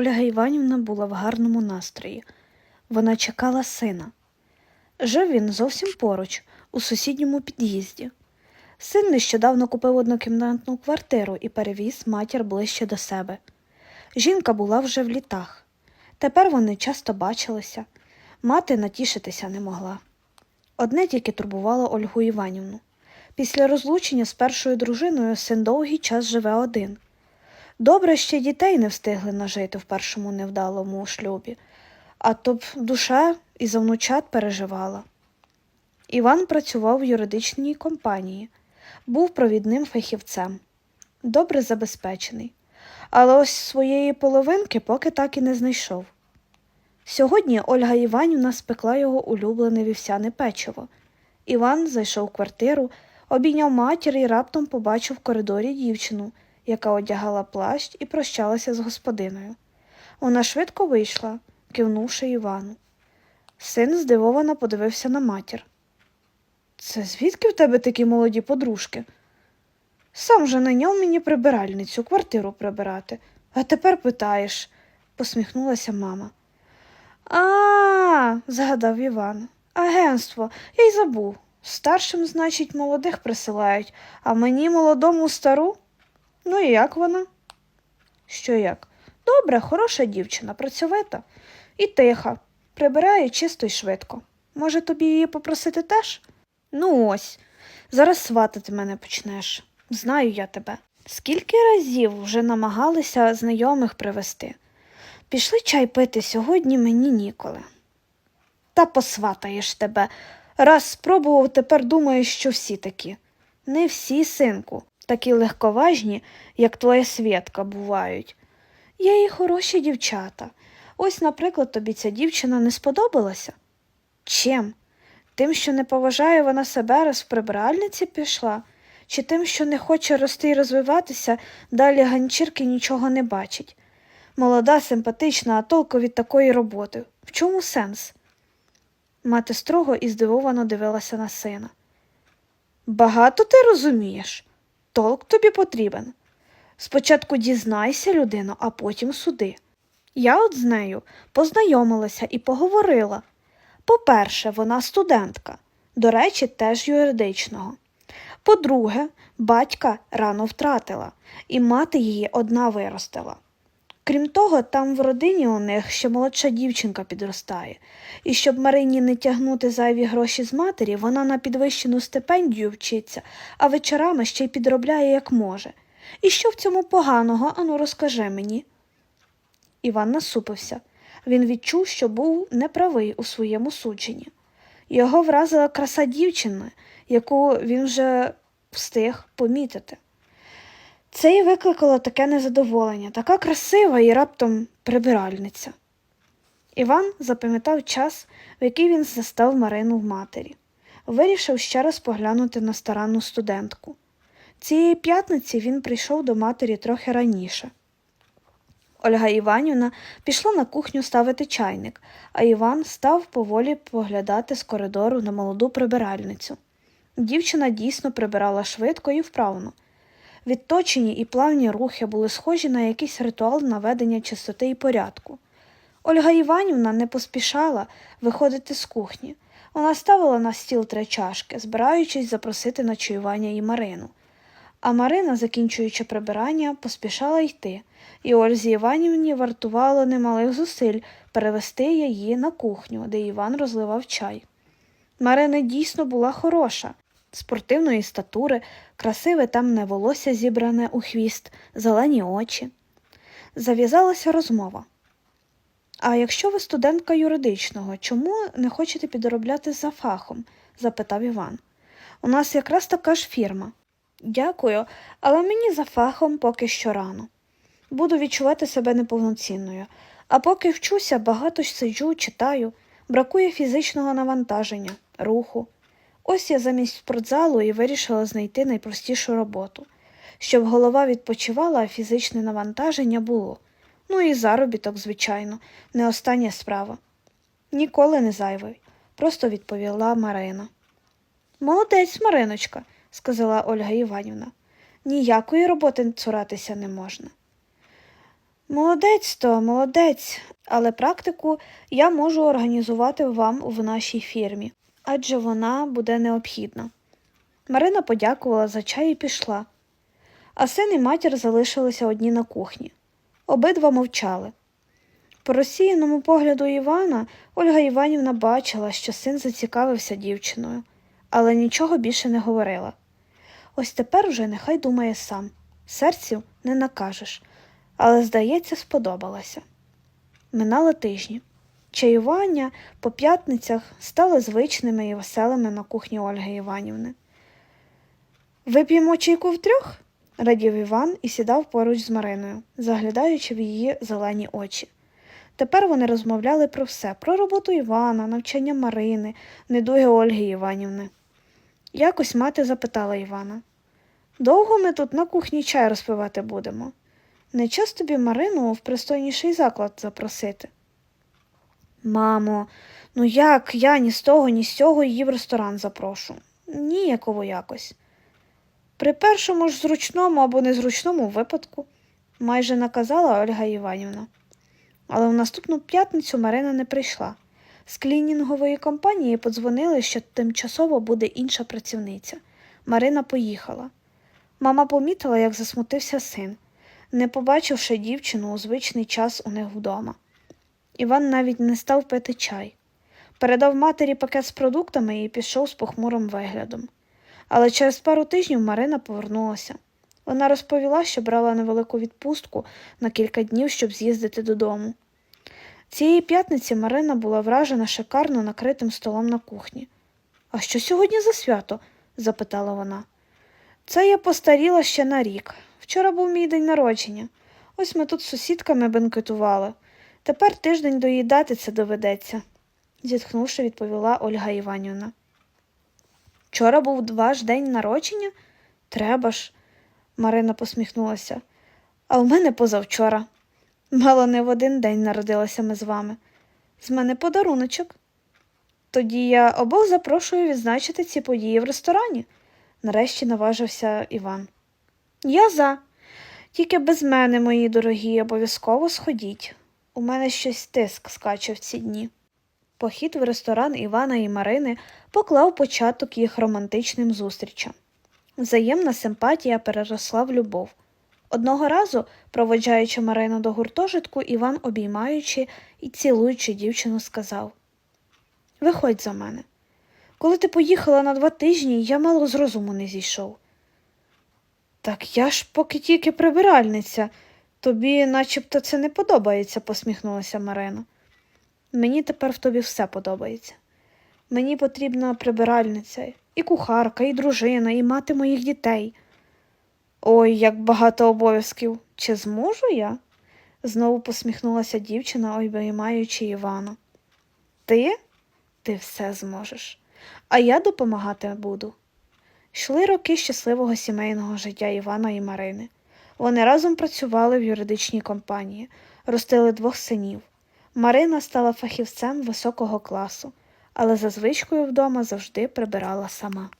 Ольга Іванівна була в гарному настрої. Вона чекала сина. Жив він зовсім поруч, у сусідньому під'їзді. Син нещодавно купив однокімнатну квартиру і перевіз матір ближче до себе. Жінка була вже в літах. Тепер вони часто бачилися. Мати натішитися не могла. Одне тільки турбувало Ольгу Іванівну. Після розлучення з першою дружиною син довгий час живе один. Добре, ще дітей не встигли нажити в першому невдалому шлюбі, а то б душа і за внучат переживала. Іван працював в юридичній компанії, був провідним фахівцем, добре забезпечений, але ось своєї половинки поки так і не знайшов. Сьогодні Ольга Іванівна спекла його улюблене вівсяне печиво. Іван зайшов в квартиру, обійняв матір і раптом побачив в коридорі дівчину, яка одягала плащ і прощалася з господиною. Вона швидко вийшла, кивнувши Івану. Син здивовано подивився на матір. Це звідки в тебе такі молоді подружки? Сам же наняв мені прибиральницю, квартиру прибирати, а тепер питаєш, посміхнулася мама. А, згадав Іван. Агентство, я й забув. Старшим, значить, молодих присилають, а мені молодому стару? Ну і як вона? Що як? Добре, хороша дівчина, працьовита і тиха, прибирає чисто й швидко. Може, тобі її попросити теж? Ну ось, зараз сватати мене почнеш. Знаю я тебе. Скільки разів вже намагалися знайомих привезти? Пішли чай пити сьогодні мені ніколи. Та посватаєш тебе. Раз спробував, тепер думаєш, що всі такі. Не всі, синку, такі легковажні, як твоя святка, бувають. Є і хороші дівчата. Ось, наприклад, тобі ця дівчина не сподобалася? Чим? Тим, що не поважає вона себе, раз в прибиральниці пішла, чи тим, що не хоче рости і розвиватися, далі ганчірки нічого не бачить. Молода, симпатична, а толку від такої роботи. В чому сенс? Мати строго і здивовано дивилася на сина. Багато ти розумієш? Толк тобі потрібен. Спочатку дізнайся людину, а потім суди. Я от з нею познайомилася і поговорила. По-перше, вона студентка, до речі, теж юридичного. По-друге, батька рано втратила, і мати її одна виростила. Крім того, там в родині у них ще молодша дівчинка підростає, і щоб Марині не тягнути зайві гроші з матері, вона на підвищену стипендію вчиться, а вечорами ще й підробляє як може. І що в цьому поганого, ану розкажи мені. Іван насупився. Він відчув, що був неправий у своєму судженні. Його вразила краса дівчини, яку він вже встиг помітити. Це й викликало таке незадоволення, така красива і раптом прибиральниця. Іван запам'ятав час, в який він застав Марину в матері. Вирішив ще раз поглянути на старанну студентку. Цієї п'ятниці він прийшов до матері трохи раніше. Ольга Іванівна пішла на кухню ставити чайник, а Іван став поволі поглядати з коридору на молоду прибиральницю. Дівчина дійсно прибирала швидко і вправно. Відточені і плавні рухи були схожі на якийсь ритуал наведення чистоти і порядку. Ольга Іванівна не поспішала виходити з кухні. Вона ставила на стіл три чашки, збираючись запросити на чаювання і Марину. А Марина, закінчуючи прибирання, поспішала йти, і Ользі Іванівні вартувало немалих зусиль перевести її на кухню, де Іван розливав чай. Марина дійсно була хороша, спортивної статури, красиве темне волосся зібране у хвіст, зелені очі. Зав'язалася розмова. А якщо ви студентка юридичного, чому не хочете підробляти за фахом? запитав Іван. У нас якраз така ж фірма. Дякую, але мені за фахом поки що рано. Буду відчувати себе неповноцінною, а поки вчуся, багато сиджу, читаю, бракує фізичного навантаження, руху. Ось я замість спортзалу і вирішила знайти найпростішу роботу, щоб голова відпочивала, а фізичне навантаження було. Ну і заробіток, звичайно, не остання справа. Ніколи не зайвий, просто відповіла Марина. Молодець, Мариночка, сказала Ольга Іванівна. Ніякої роботи цуратися не можна. Молодець то, молодець, але практику я можу організувати вам в нашій фірмі, адже вона буде необхідна. Марина подякувала за чай і пішла, а син і матір залишилися одні на кухні. Обидва мовчали. По розсіяному погляду Івана Ольга Іванівна бачила, що син зацікавився дівчиною, але нічого більше не говорила. Ось тепер вже нехай думає сам. Серцю не накажеш, але, здається, сподобалася. Минали тижні. Чаювання по п'ятницях стали звичними і веселими на кухні Ольги Іванівни. Вип'ємо чайку втрьох? радів Іван і сідав поруч з Мариною, заглядаючи в її зелені очі. Тепер вони розмовляли про все про роботу Івана, навчання Марини, недуги Ольги Іванівни. Якось мати запитала Івана Довго ми тут на кухні чай розпивати будемо? Не час тобі Марину в пристойніший заклад запросити. Мамо, ну як я ні з того, ні з цього її в ресторан запрошу? Ніяково якось. При першому ж зручному або незручному випадку, майже наказала Ольга Іванівна. Але в наступну п'ятницю Марина не прийшла. З клінінгової компанії подзвонили, що тимчасово буде інша працівниця. Марина поїхала. Мама помітила, як засмутився син, не побачивши дівчину у звичний час у них вдома. Іван навіть не став пити чай. Передав матері пакет з продуктами і пішов з похмурим виглядом. Але через пару тижнів Марина повернулася. Вона розповіла, що брала невелику відпустку на кілька днів, щоб з'їздити додому. Цієї п'ятниці Марина була вражена шикарно накритим столом на кухні. А що сьогодні за свято? запитала вона. Це я постаріла ще на рік. Вчора був мій день народження. Ось ми тут з сусідками бенкетували. Тепер тиждень доїдати це доведеться, зітхнувши, відповіла Ольга Іванівна. Вчора був ваш день народження? Треба ж, Марина посміхнулася. А в мене позавчора. Мало не в один день народилася ми з вами. З мене подаруночок. Тоді я обох запрошую відзначити ці події в ресторані, нарешті наважився Іван. Я за. Тільки без мене, мої дорогі, обов'язково сходіть. У мене щось тиск скаче в ці дні. Похід в ресторан Івана і Марини поклав початок їх романтичним зустрічам. Взаємна симпатія переросла в любов. Одного разу, проводжаючи Марину до гуртожитку, Іван, обіймаючи і цілуючи дівчину, сказав Виходь за мене. Коли ти поїхала на два тижні, я мало з розуму не зійшов. Так я ж поки тільки прибиральниця. Тобі начебто це не подобається, посміхнулася Марина. Мені тепер в тобі все подобається. Мені потрібна прибиральниця, і кухарка, і дружина, і мати моїх дітей. Ой, як багато обов'язків. Чи зможу я? знову посміхнулася дівчина, обіймаючи Івана. Ти? Ти все зможеш, а я допомагати буду. Йшли роки щасливого сімейного життя Івана і Марини. Вони разом працювали в юридичній компанії, ростили двох синів. Марина стала фахівцем високого класу, але за звичкою вдома завжди прибирала сама.